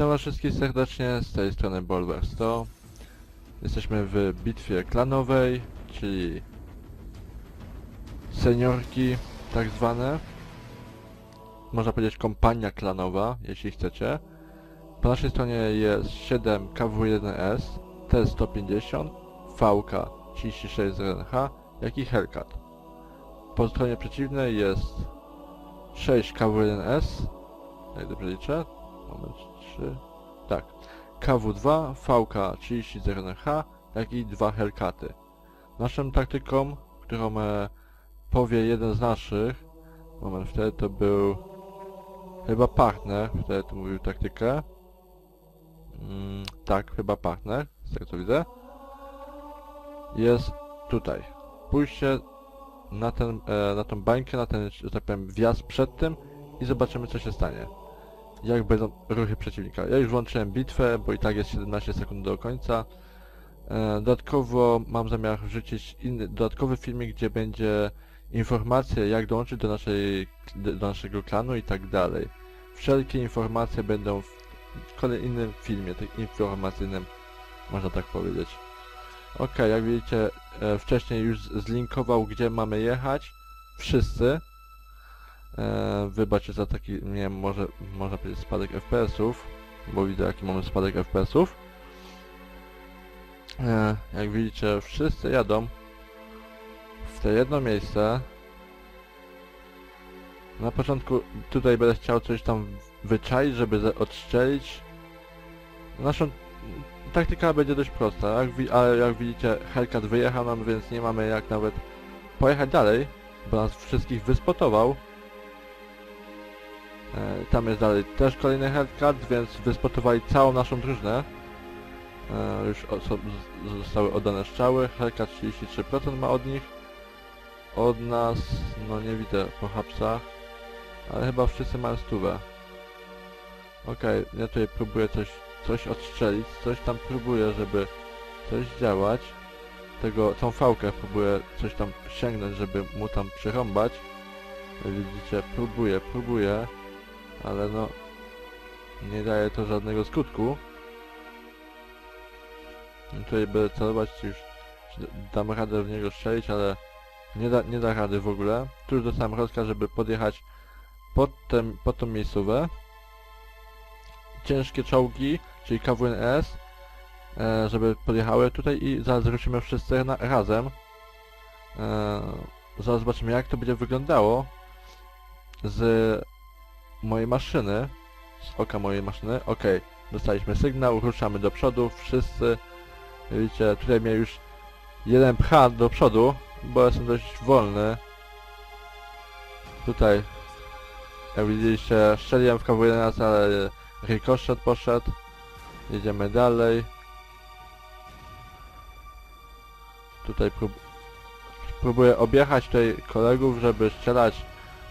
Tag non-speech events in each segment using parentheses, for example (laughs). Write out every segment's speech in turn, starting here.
Witam was wszystkich serdecznie, z tej strony Bolwer 100. Jesteśmy w bitwie klanowej, czyli seniorki tak zwane. Można powiedzieć kompania klanowa, jeśli chcecie. Po naszej stronie jest 7 KW1S, T150, VK 3601H, jak i Hellcat. Po stronie przeciwnej jest 6 KW1S, jak dobrze liczę, moment 3, tak, KW2, VK 3001H, jak i dwa Hellcaty. Naszą taktyką, którą e, powie jeden z naszych, moment, wtedy to był chyba partner, wtedy to mówił taktykę. Mm, tak, chyba partner, z tego co widzę. Jest tutaj. Pójście na, ten, e, na tą bańkę, na ten, że tak powiem, wjazd przed tym i zobaczymy co się stanie. Jak będą ruchy przeciwnika. Ja już włączyłem bitwę, bo i tak jest 17 sekund do końca. E, dodatkowo mam zamiar wrzucić inny, dodatkowy filmik, gdzie będzie informacje jak dołączyć do, naszej, do naszego klanu i tak dalej. Wszelkie informacje będą w kolejnym filmie, tak informacyjnym, można tak powiedzieć. Ok, jak widzicie, e, wcześniej już zlinkował, gdzie mamy jechać. Wszyscy. E, wybaczcie za taki, nie wiem, może, można powiedzieć spadek FPS-ów, bo widzę jaki mamy spadek FPS-ów. E, jak widzicie, wszyscy jadą w te jedno miejsce. Na początku tutaj będę chciał coś tam wyczaić, żeby odstrzelić. Naszą taktyka będzie dość prosta, jak ale jak widzicie Hellcat wyjechał nam, więc nie mamy jak nawet pojechać dalej, bo nas wszystkich wyspotował. E, tam jest dalej też kolejny Hellcat, więc wyspotowali całą naszą drużynę. E, już zostały oddane strzały, Hellcat 33% ma od nich. Od nas, no nie widzę po hapsach, ale chyba wszyscy mają stówę. Okej, ja tutaj próbuję coś, coś odstrzelić, coś tam próbuję, żeby coś działać. Tego, tą fałkę próbuję coś tam sięgnąć, żeby mu tam przyrąbać. Widzicie, próbuję, próbuję, ale no nie daje to żadnego skutku. Tutaj będę celować, czy już czy dam radę w niego strzelić, ale nie da, nie da rady w ogóle. Tu już dostałem rozkaz, żeby podjechać pod, tem, pod tą miejscówę. Ciężkie czołgi, czyli KWNS, e, żeby podjechały tutaj i zaraz wrócimy wszyscy na, razem. E, zaraz zobaczymy jak to będzie wyglądało z mojej maszyny, z oka mojej maszyny. Ok, dostaliśmy sygnał, ruszamy do przodu, wszyscy. Widzicie, tutaj mnie już jeden pcha do przodu, bo jestem dość wolny. Tutaj, jak widzieliście, strzeliłem w KW11, ale rikoszet poszedł. Jedziemy dalej. Tutaj prób próbuję objechać tutaj kolegów, żeby strzelać.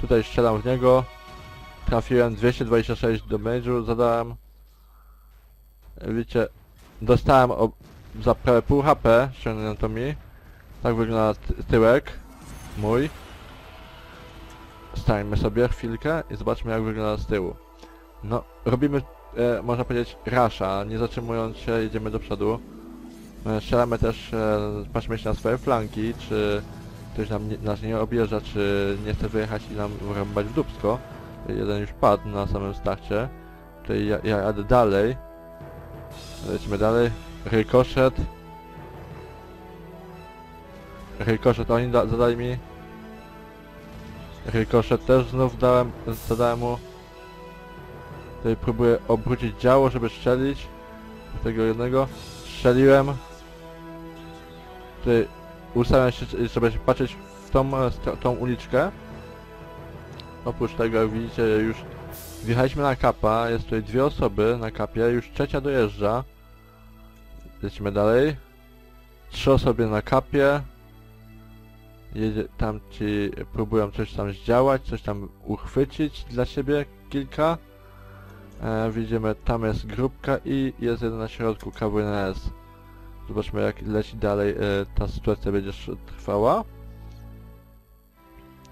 Tutaj strzelam w niego. Trafiłem 226 damage'u, zadałem. Widzicie, dostałem o, za prawie pół HP, ściągnięto mi. Tak wygląda ty tyłek. Mój. Stańmy sobie chwilkę i zobaczmy jak wygląda z tyłu. No, robimy, e, można powiedzieć, rasza, nie zatrzymując się, jedziemy do przodu. E, strzelamy też, e, patrzmy się na swoje flanki, czy ktoś nam nas nie objeżdża, czy nie chce wyjechać i nam wrąbać w dupsko. Jeden już padł na samym starcie. Tutaj ja, ja jadę dalej. Lecimy dalej. Rykoszet. Rykoszet oni da, zadali mi. Rykoszet też znów dałem, zadałem mu. Tutaj próbuję obrócić działo, żeby strzelić. Tego jednego. Strzeliłem. Tutaj ustawiam się, żeby patrzeć w tą, e, tą uliczkę. Oprócz tego, jak widzicie, już wjechaliśmy na kapa. Jest tutaj dwie osoby na kapie. Już trzecia dojeżdża. Lecimy dalej. Trzy osoby na kapie. Jedzie, tam ci próbują coś tam zdziałać, coś tam uchwycić dla siebie, kilka. E, widzimy, tam jest grupka i jest jeden na środku, KWNS. Zobaczmy jak leci dalej, e, ta sytuacja będzie trwała.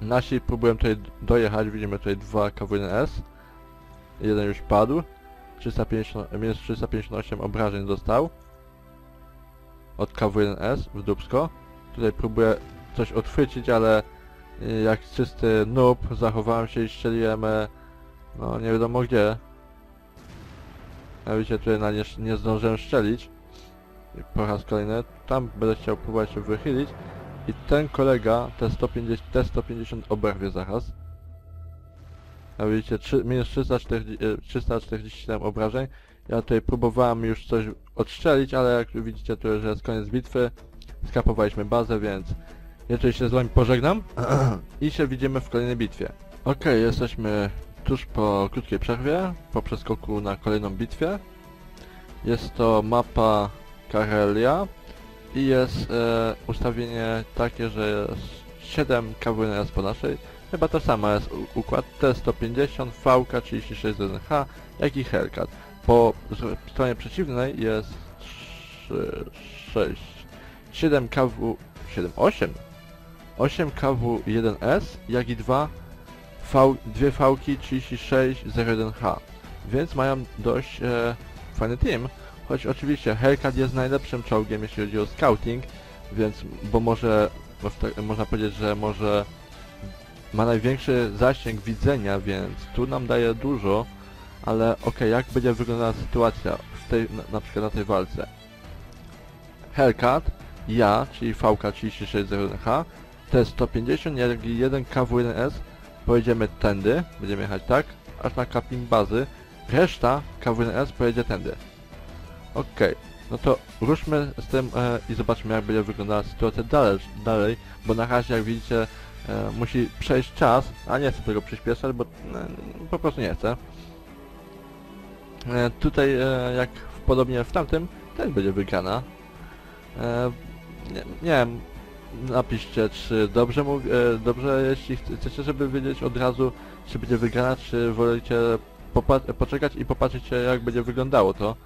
Nasi próbują tutaj dojechać, widzimy tutaj dwa KWNS. Jeden już padł. 350, minus 358 obrażeń dostał. Od KW1S w dubsko. Tutaj próbuję coś odchwycić, ale y, jak czysty noob zachowałem się i strzeliłem e, no nie wiadomo gdzie. Widzicie, tutaj na nie, nie zdążyłem strzelić. Po raz kolejny. Tam będę chciał próbować się wychylić. I ten kolega te 150, te 150 oberwie zaraz. A widzicie, 3, minus 340, e, 347 obrażeń. Ja tutaj próbowałem już coś odstrzelić, ale jak widzicie, to już jest koniec bitwy. Skapowaliśmy bazę, więc ja tutaj się z wami pożegnam (clears throat) i się widzimy w kolejnej bitwie. Okej, jesteśmy tuż po krótkiej przerwie, po przeskoku na kolejną bitwie. Jest to mapa Karelia i jest e, ustawienie takie, że jest 7 KWNS po naszej. Chyba to samo jest układ T150, VK 36H, jak i Hellcat. Po stronie przeciwnej jest 3, 6, 7 KW, 7, 8, 8 KW1S, jak i 2 V, dwie V-ki 3601H, więc mają dość e, fajny team. Choć oczywiście Hellcat jest najlepszym czołgiem, jeśli chodzi o scouting, więc, bo może, można powiedzieć, że może ma największy zasięg widzenia, więc tu nam daje dużo, ale okej, jak będzie wyglądała sytuacja w tej, na, na przykład na tej walce? Hellcat, ja, czyli VK3601H, T150, jak i 1 KW1S, pojedziemy tędy, będziemy jechać tak, aż na capping bazy, reszta KW1S pojedzie tędy. Okej, no to ruszmy z tym e, i zobaczmy jak będzie wyglądała sytuacja dalej, dalej bo na razie jak widzicie e, musi przejść czas, a nie chcę tego przyspieszać, bo e, po prostu nie chcę. E, tutaj e, jak podobnie w tamtym, też będzie wygrana. E, nie, nie wiem, napiszcie czy dobrze mówię, e, dobrze jeśli chce- chcecie, żeby wiedzieć od razu czy będzie wygrana, czy wolicie poczekać i popatrzeć jak będzie wyglądało to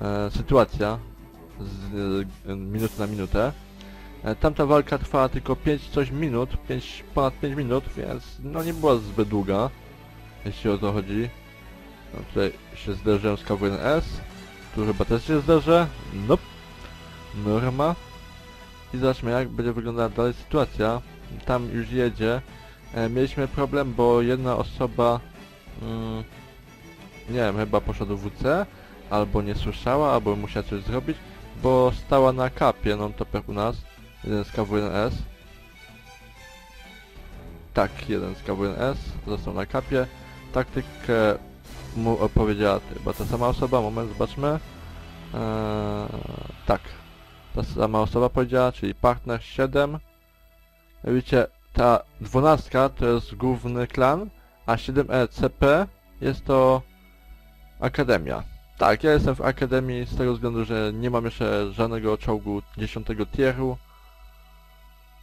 e, sytuacja z e, minuty na minutę. E, tamta walka trwała tylko 5 coś minut, 5, ponad 5 minut, więc no nie była zbyt długa, jeśli o to chodzi. No, tutaj się zderzyłem z KWNS, tu chyba też się zderzę, nope, norma. I zobaczmy jak będzie wyglądała dalej sytuacja. Tam już jedzie. E, mieliśmy problem, bo jedna osoba, mm, nie wiem, chyba poszła do WC, albo nie słyszała, albo musiała coś zrobić, bo stała na kapie non-topper u nas, jeden z KW1S. Tak, jeden z KW1S został na kapie. Taktykę mu opowiedziała chyba ta sama osoba, moment, zobaczmy. Eee, tak, ta sama osoba powiedziała, czyli partner 7. Jak Widzicie, ta dwunastka to jest główny klan, a 7ECP jest to akademia. Tak, ja jestem w akademii z tego względu, że nie mam jeszcze żadnego czołgu 10 tieru.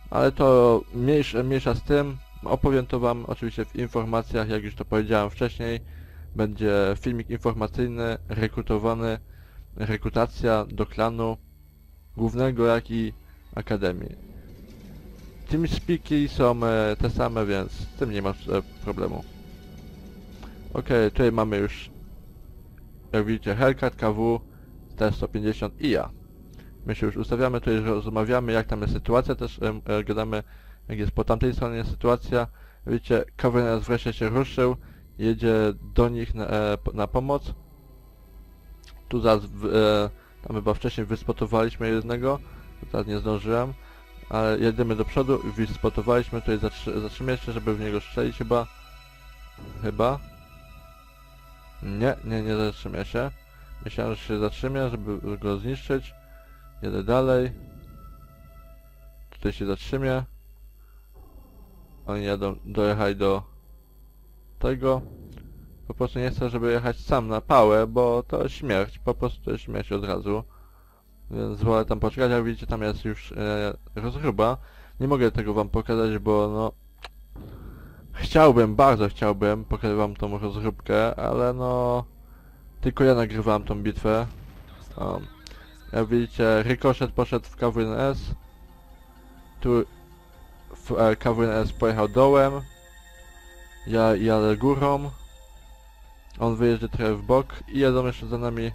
Ale to mniejsza, mniejsza z tym. Opowiem to wam oczywiście w informacjach, jak już to powiedziałem wcześniej. Będzie filmik informacyjny, rekrutowany, rekrutacja do klanu głównego, jak i akademii. TeamSpeaki są e, te same, więc z tym nie ma e, problemu. Okej, tutaj mamy już, jak widzicie, Hellcat, KW, T150 i ja. My się już ustawiamy, tutaj rozmawiamy, jak tam jest sytuacja, też e, gadamy, jak jest po tamtej stronie sytuacja. Widzicie, nas wreszcie się ruszył, jedzie do nich na, e, na pomoc. Tu zaraz, e, tam chyba wcześniej wyspotowaliśmy jednego, teraz nie zdążyłem. Ale jedziemy do przodu, wyspotowaliśmy, tutaj zatrzy zatrzymuję się, żeby w niego strzelić chyba. Chyba. Nie, nie, nie zatrzymuję się. Myślałem, że się zatrzymię, żeby go zniszczyć. Jedę dalej. Tutaj się zatrzymię. Oni jadą, dojechali do tego. Po prostu nie chcę, żeby jechać sam na pałę, bo to śmierć. Po prostu to jest śmierć od razu. Więc wolę tam poczekać, jak widzicie tam jest już e. Nie mogę tego wam pokazać, bo no... Chciałbym, bardzo chciałbym pokazać wam tą rozróbkę, ale no... Tylko ja nagrywałem tą bitwę. O. Jak widzicie, Ricochet poszedł w KWNS. Tu w, e, KWNS pojechał dołem. Ja jadę górą. On wyjeżdża trochę w bok i jadą jeszcze za nami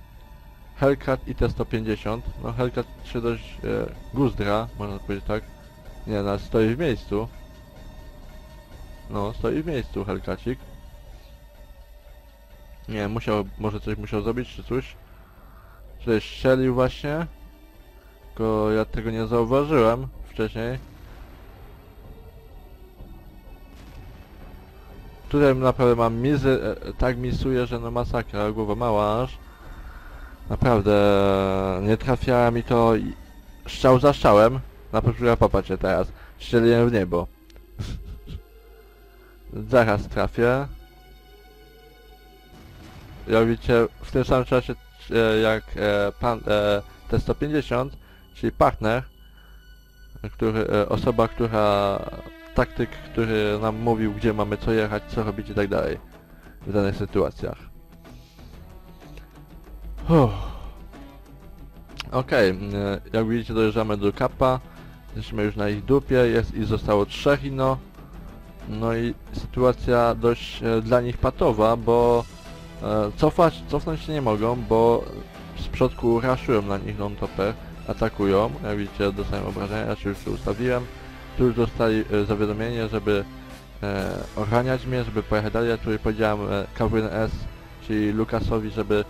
Hellcat i T-150. No Hellcat się dość e, guzdra, można powiedzieć tak. Nie, no stoi w miejscu. No, stoi w miejscu Hellcacik. Nie, musiał, może coś musiał zrobić, czy coś. Tutaj strzelił właśnie. Tylko ja tego nie zauważyłem wcześniej. Tutaj naprawdę mam mizy, e, tak misuję, że no masakra, głowa mała aż. Naprawdę nie trafia mi to strzał za strzałem. Na początku popatrzcie teraz. Strzeliłem w niebo. (laughs) Zaraz trafię. Widzicie, w tym samym czasie e, jak e, pan e, T-150, czyli partner, który, osoba, która, taktyk, który nam mówił, gdzie mamy co jechać, co robić i tak dalej w danych sytuacjach. Okej, e, jak widzicie dojeżdżamy do kapa, jesteśmy już na ich dupie, jest i zostało trzech ino. No i sytuacja dość e, dla nich patowa, bo e, cofać, cofnąć się nie mogą, bo z przodku raszują na nich non-topper, atakują, jak widzicie dostają obrażenia, się już tu ustawiłem. Tu już dostali e, zawiadomienie, żeby e, ochraniać mnie, żeby pojechać dalej, ja tu powiedziałem e, Calvin S, czyli Lukasowi, żeby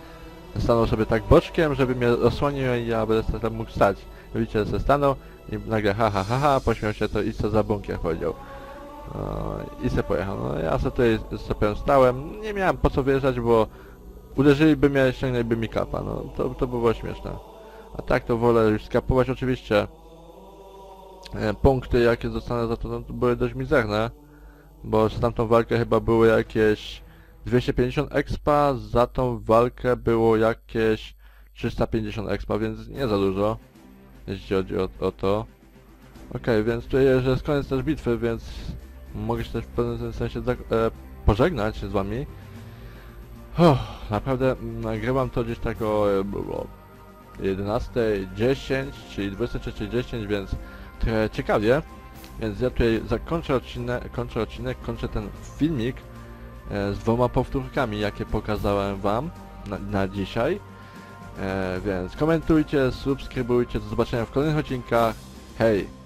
stanął sobie tak boczkiem, żeby mnie osłonił i ja będę tam mógł stać. Widzicie, że stanął i nagle ha ha ha ha, pośmiał się to i co za bunkier powiedział. I se pojechał. No ja sobie tutaj sobie stałem, nie miałem po co wyjeżdżać, bo uderzyliby mnie, ściągnęliby mi kapa, no to, to by było śmieszne. A tak to wolę już skapować oczywiście. E, punkty jakie zostanę za to, no, to były dość mizerne, bo z tamtą walkę chyba były jakieś 250 expa, za tą walkę było jakieś 350 expa, więc nie za dużo, jeśli chodzi o, o to. Okej, więc tutaj jest koniec też bitwy, więc mogę się też w pewnym sensie e, pożegnać z wami. Uff, naprawdę mm, nagrywam to gdzieś tak o e, było 11.10, czyli 23.10, więc trochę ciekawie. Więc ja tutaj zakończę odcinek, kończę odcinek, kończę ten filmik e, z dwoma powtórkami, jakie pokazałem wam na, na dzisiaj. E, więc komentujcie, subskrybujcie, do zobaczenia w kolejnych odcinkach. Hej!